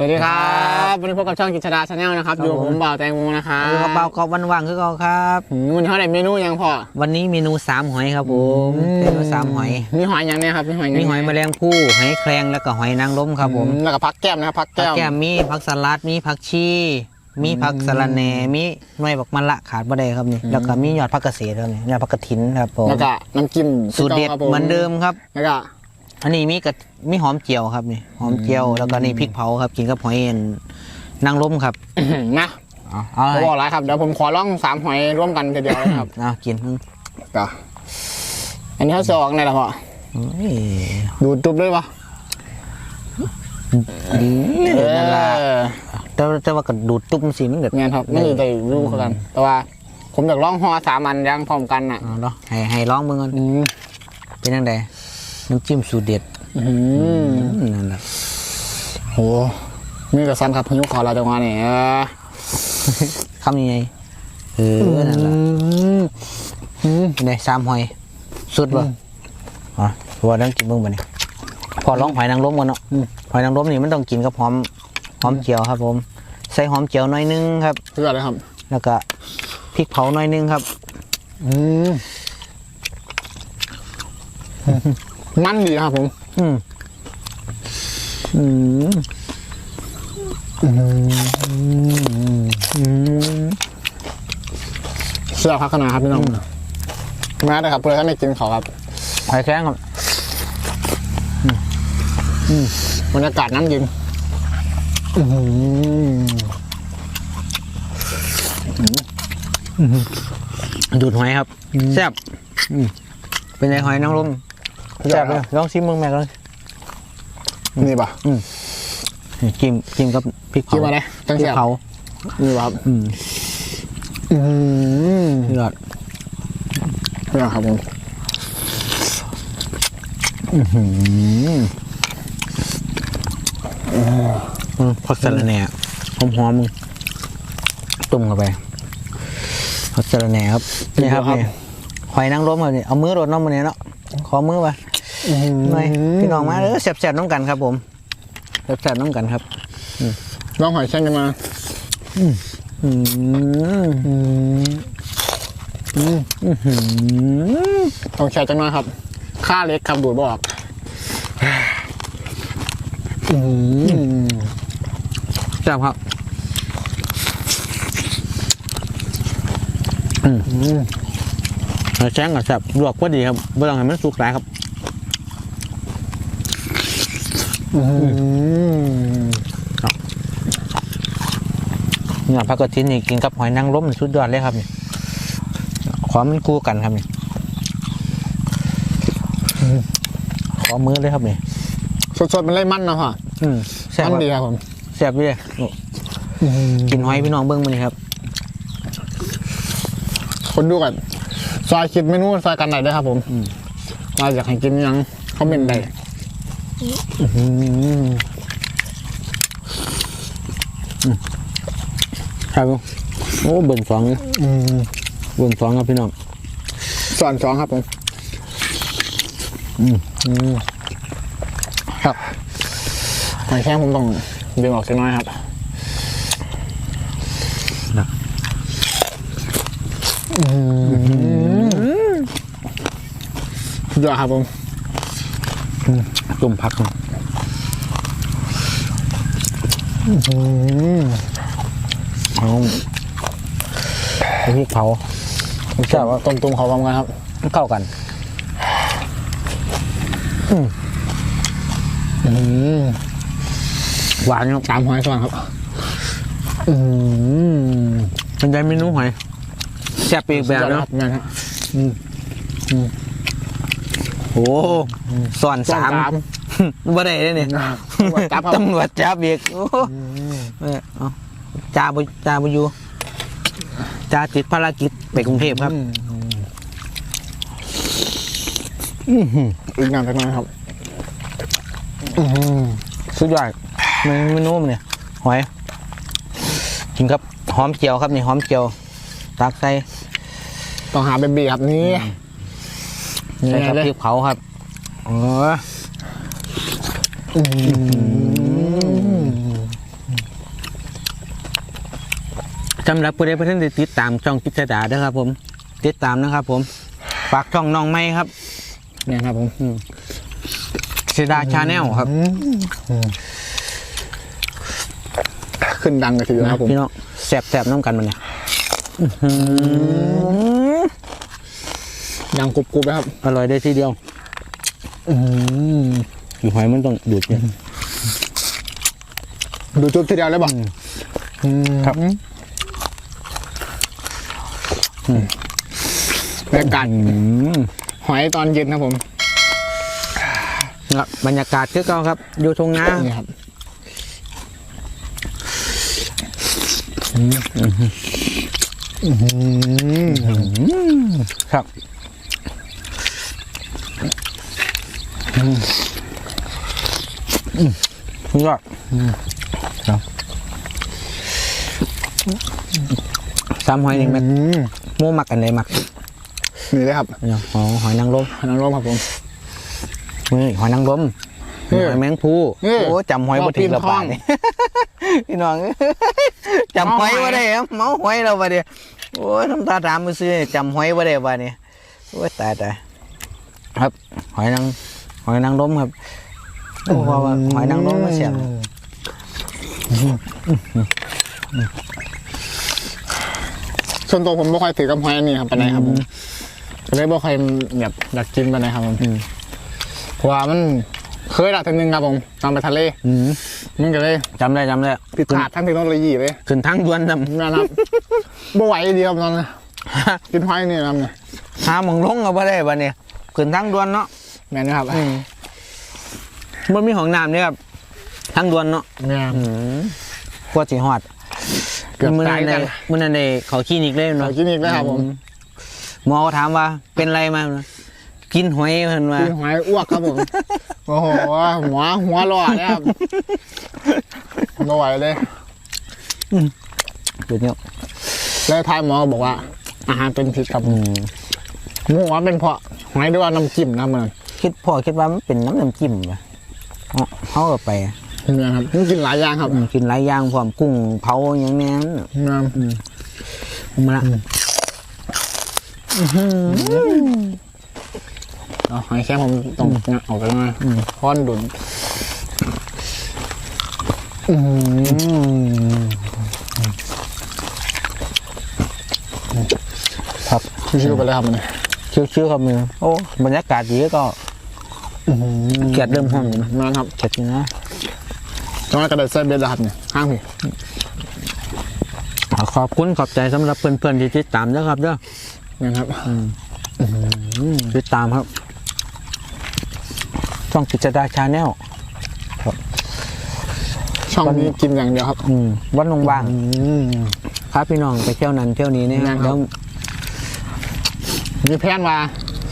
สวัสดีครับวันนี้พบกับช่องกิจดาชาแนลนะครับครับอยู่กับผผมมบ่าวแตงโมนะครับกระเป๋ากรอบวันว่างคือเขาครับหืมวันนี้เขาได้เมนูยังพอวันนี้เมนูสามหอยครับผมอืมเมนูสามหอยมีหอยยังเนี่ยครับมีหอยงมีหอยแมลงภู่หอยแครงแล้วก็หอยนางรมครับผมอืแล้วก็พักแก้มนะครับพักผักแก้มแก้มมีผักสลัดมีผักชีมีผักสะระแหน่มีหน่วยบักมะละขาดบ่ได้ครับนี่แล้วก็มียอดผักเกษตรครับนี่ยอดผักกระถินครับผมแล้วก็น้ำจิ้มสูตรเด็ดครับผเหมือนเดิมครับแล้วก็ อันนี้มีกระมีหอมเจียวครับนี่หอมเจียวแล้วก็นี่พริกเผาครับกินกับหอยเอ็นนางรมครับนะเอาเอาเขาบอกอะไรครับเดี๋ยวผมขอลองสามหอยร่วมกันทีเดียวเลยครับเอากินก็อันนี้เขาจะออกไงล่ะพ่อเฮ้ยดูดจุบด้วยปะดีนั่นล่ะเออแต่ว่าแต่ว่ากระดูดตุ้มสิมันเกิดเงี้ยครับไม่ได้รู้กัน แต่ว่า ผมอยากลองห่อสามอันยังพร้อมกันอะเอาเนาะให้ให้ร้องมึงก่อนอืมเป็นยังไง น้ำจิ้มสูตรเด็ดอืมอืมนั่นแหละโหนี่กับซันครับพายุขอเราจังหวะนี้เออคำยังไงเออนั่นแหละอืมเป็นไงสามหอย สุดบ่อ๋อว่าต้องกินมึงบ่เนี่ยพอร้องหอยนางรมกันเนาะหอยนางรมนี่มันต้องกินกับหอมหอมเจียวครับ ผม ใส่หอมเจียวหน่อยนึงครับเพื่ออะไรครับ แล้วก็พริกเผาหน่อยนึงครับ อืม มันดีครับผมอืมอืมอืมเสื้อพักขนาดครับพี่น้องมาเลยครับเพื่อท่านได้กินเขาครับหอยแครงครับบรรยากาศน้ำเย็นอื้อหือดูดหอยครับ แซ่บอืมเป็นไงหอยนางรม แซ่บเลยลองชิมมึงแม่ลองนี่ป่ะจิ้มจิ้มกับพริกเผากินมาเลยจังพริเสีกยบเผานี่ป่ะครับอืมอืมยอดนี่ครับผมอืมผักสะระแหน่หอมหอมๆมึงตุ่มเข้าไปผักสะระแหน่ครับนี่ครับนี่หอยนางรมครับนี่เอามือโดดน้องมันเนี่ยเนาะขอมือไป หน่อยพี่น้องมาเออแซ่บๆน้องกันครับผมแซ่บๆน้องกันครับลองหอยแช่งกันมาอืมอืมอืมอืมต้องแช่จังหน่อยครับ ค่าเล็กครับดูดบออกอืมแซ่บครับอืมอืมหอยแช้งกับแซ่บลวกพอดีครับไม่ต้องให้มันสุกหลายครับ อืม เนี่ยผักกระถินนี่กินกับหอยนางรมนี่สุดยอดเลยครับนี่ขอมันคู่กันครับนี่ขอมือเลยครับนี่สดๆมันเลยมันนะพ่ออืมแซ่บมันดีครับครับผมแซ่บเลยกินหอยพี่น้องเบิ้งมานี่ครับ คนดูกันซอยคิดเมนูซอยกันไหนได้ครับผมว่าอยากให้กินหยังคอมเมนต์ได้ ครับผมโอ้เบิ่งสองนี่อืมเบิ่งสองครับพี่น้องสอนสองครับผมอืมครับหอยแข้งผมต้องดึงออกสักหน้อยครับสุดยอดครับผม ตุ่มผักนี่เอาพริกเผาผมชอบว่าต้มตุ้มเขาพร้อมกันครับ เข้ากันหวานครับสามหอยสองครับอืมเป็นใจเมนูหอยแซ่บไปอีกแบบเนาะนั่นครับ โอ้สอนสามสามบ่ได้เลยเนี่ยจับครับตำรวจจับอีกโอ้เออเอาจ่าบุจ่าบุยูจ่าติดภารกิจไปกรุงเทพครับอีกนานสักหน่อยครับสุดยอดเมนูมันเนี่ยหอยกินครับหอมเจียวครับนี่หอมเจียวตักใส่ต้องหาเบบีครับนี่นี่ ใส่รับพริกเผาครับโอ้สำหรับผู้ใดเพื่อนติดตามช่องกิจดาด้วยครับ ผม ติดตามนะครับ ผมฝากช่องน้องไม้ครับเนี่ยครับผมสีดาชาแนลครับ ขึ้นดังกันทีเดียวครับผมพี่น้องแสบๆน้องกันมันเนี่ย ดังกรุบกรุบนะครับ อร่อยได้ทีเดียวอยู่หอยมันต้องดูดเนี่ยดูจุ๊บทีเดียวเลยบ่อืมครับบรรยากาศหอยตอนเย็นครับผมครับบรรยากาศคือเก่าครับ อยู่ทงนานี่ครับอื้อหือครับ นี่ก็ครับสามหอยหนึ่งแม็กอืมหมูหมักกันเลยหมักนี่เลยครับเนี่ยหอยหอยนางรมหอยน้องรมครับผมนี่หอยนางรมหอยแมงภูโอ้จำหอยบ่ถึงละรอบปีนบางนี่พี่น้องจำหอยบ่ได้เมาหอยเราบ่ได้โอ้ยทำตาถามมือซื้อจำหอยบ่ได้บ่นี่โอ้ยตายตายครับหอยนาง อยนางรมครับโอ้ว่าว่าหอยนางรมมันเสียงส่วนตัวผมไม่ค่อยถือกับหอยอันนี้ครับปานไหนครับผมก็เลยไม่ค่อยแบบอยากกินปานไหนครับผมเพราะว่ามันเคยละทีนึงครับผมตอนไปทะเลอืมมันก็เลยจำได้จำได้ผิดพลาดทั้งเทคโนโลยีเลยขึ้นทั้งดวนนนะครับบ่ไหวเดียวตอนนั้นกินหอยนี่นะครับเนี่ยำหาหมองลงก็บ่ได้บ่นี่ขึ้นทั้งดวนเนาะ แม่นนะครับอืมมันมีห้องน้ำนี่ครับทั้งดวนเนาะเนี่ยอืมกลัวสิฮอดเกือบมื้อตานั้ยนกัได้นมื้อนั้นได้เขาคลินิกเลยเราเนาะกินอีกแล้วครับผมหมอก็ถามว่าเป็นไรมา กินหอยเพิ่นว่ากินหอยอ้วกครับผม โอ้โหหัวหัวรอดนะครับไม่ไหวเลยเดี๋ยวนี้แล้วทายหมอบอกว่า อาหารเป็นพิษครับอืมหมูว่าเป็นเพราะหอยด้วยว่าน้ำจิ้มนะครับมัน คิดพ่อคิดว่ามันเป็นน้ำน้ำจิ้มป่ะเอาเขาก็ไปเนี่ยครับมันกินหลายอย่างครับอืมกินหลายอย่างพร้อมกุ้งเผาอย่างนี้นเนี่ยมาละเอาหอยแค่ผมต้องงัดออกกันมาค้อนดุนอืมครับชิวๆไปเลยครับมันชิวๆครับมือโอ้บรรยากาศดีก็เกียดเริ่มห้องอยู่นะนั่นครับเกียดจริงนะจังหวะกระดาษใส่เบ็ดแล้วครับเนี่ยห้างพี่ขอขอบคุณขอบใจสำหรับเพื่อนๆที่ติดตามนะครับเด้อนี่ครับติดตามครับช่องกิจดาชาแนลช่องนี้กินอย่างเดียวครับอืมวันว่างอืมๆครับพี่น้องไปเที่ยวนั้นเที่ยวนี้เนี่ยนั่นครัแล้บวมีแพลนมา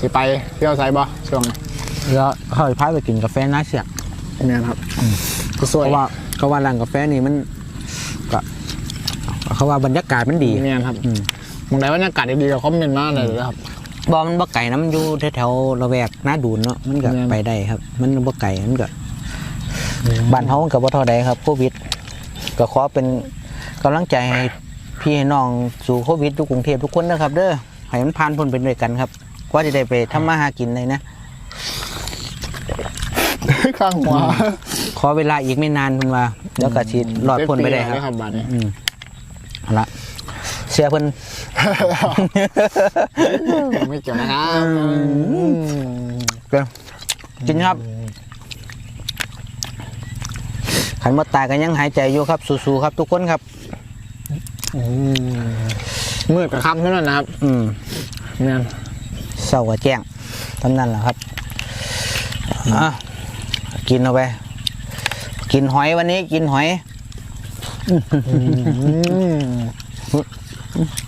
สิไปเที่ยวไซบ่ช่วงนี้ แล้วเขาจะพาไปกินกาแฟน้าเสียกเนี่ยครับก็สเพวยราะว่าเขาว่าร้านกาแฟนี่มันก็เขาว่าบรรยากาศมันดี เนี่ยครับอืม มองไหนว่าบรรยากาศดีๆก็คอมเมนต์มาเลยนะครับ บอมันบ่ไก่นะมันอยู่แถวๆระแวกหน้าดูนเนาะมันก็แม่น ไปได้ครับ มันบ่ไก่มันก็บ้านเฮามันก็บ่เท่าใดครับโควิด ก็ขอเป็นกำลังใจให้พี่ให้น้องสู่โควิดอยู่กรุงเทพทุกคนนะครับ เด้อให้มันผ่านพ้นไปด้วยกันครับกว่าจะได้ไปทำมาหากินเลยนะ ข้างหัวขอเวลาอีกไม่นานเพิ่นว่าเดี๋ยวก็สิรอดพ้นไปได้เต็มครับปีแล้วครับบัดนี้อืมเอาละเสียเพิ่นไม่เกี่ยวนะครับเกินกินครับขันมาตายกันยังหายใจอยู่ครับ สู้ๆครับ ทุกคนครับมืดกับค่ำเท่านั้นนะครับ อืมเนี่ยเศร้ากับแจ้งเท่านั้นแหละครับอะ กินเอาไป กินหอยวันนี้กินหอย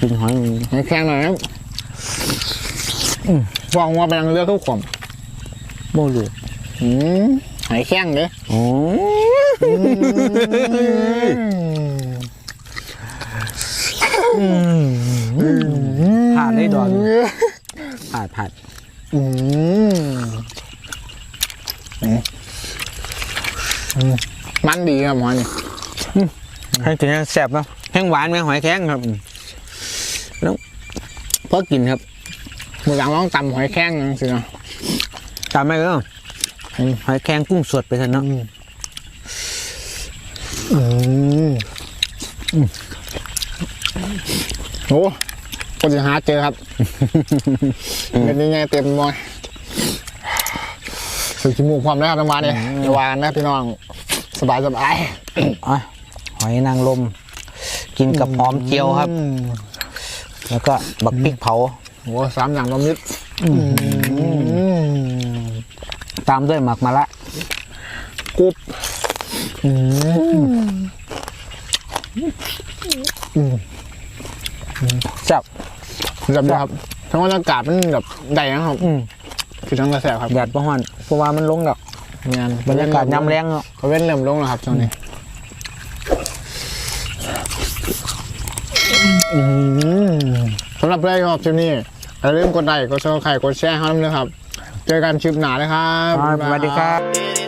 กินหอยให้แข็งหน่อยครับฟองว่าเป็นเลือดทุกขมโมลูอืมหายแข้งเลยโอ้ผ่านได้ดอนผ่านผ่านอืมอืมมัน ดีครับหมอนี่แห้งกินแห้งแซ่บเนาะแห้งหวานไหมหอยแข็งครับแล้วพอกินครับมือหลังต้องตำหอยแข้งสิเนาะตามไม่ก็หอยแข็งกุ้งสดไปเถอะเนาะอืมโอ้ก็จะหาเจอครับเป็นยังไงเต็มมอยสูขี้มูกความแล้วครับน้ำมันเนี่ยอย่าวานนะพี่น้อง สบายสบายอะหอยนางรมกินกับหอมเจียวครับอืมแล้วก็บักพริกเผาโอ้สามอย่างรวมมิตรตามด้วยหมักมะละกรุบแซ่บแบบนี้ครับทั้งบรรยากาศมันแบบใดนะครับอืมคือทั้งกระแสครับแดดประหอนเพราะว่ามันลงดอก งานบรรยากาศยำแรงเนาะเขาเว้นเริ่มลงแล้วครับช่วงนี้สำหรับเพื่อนที่ชอบคลิปนี้อย่าลืมกดไลค์กดซับสไครต์กดแชร์ให้ด้วยนะครับ เจอกันคลิปหน้าเลยครับสวัสดีครับ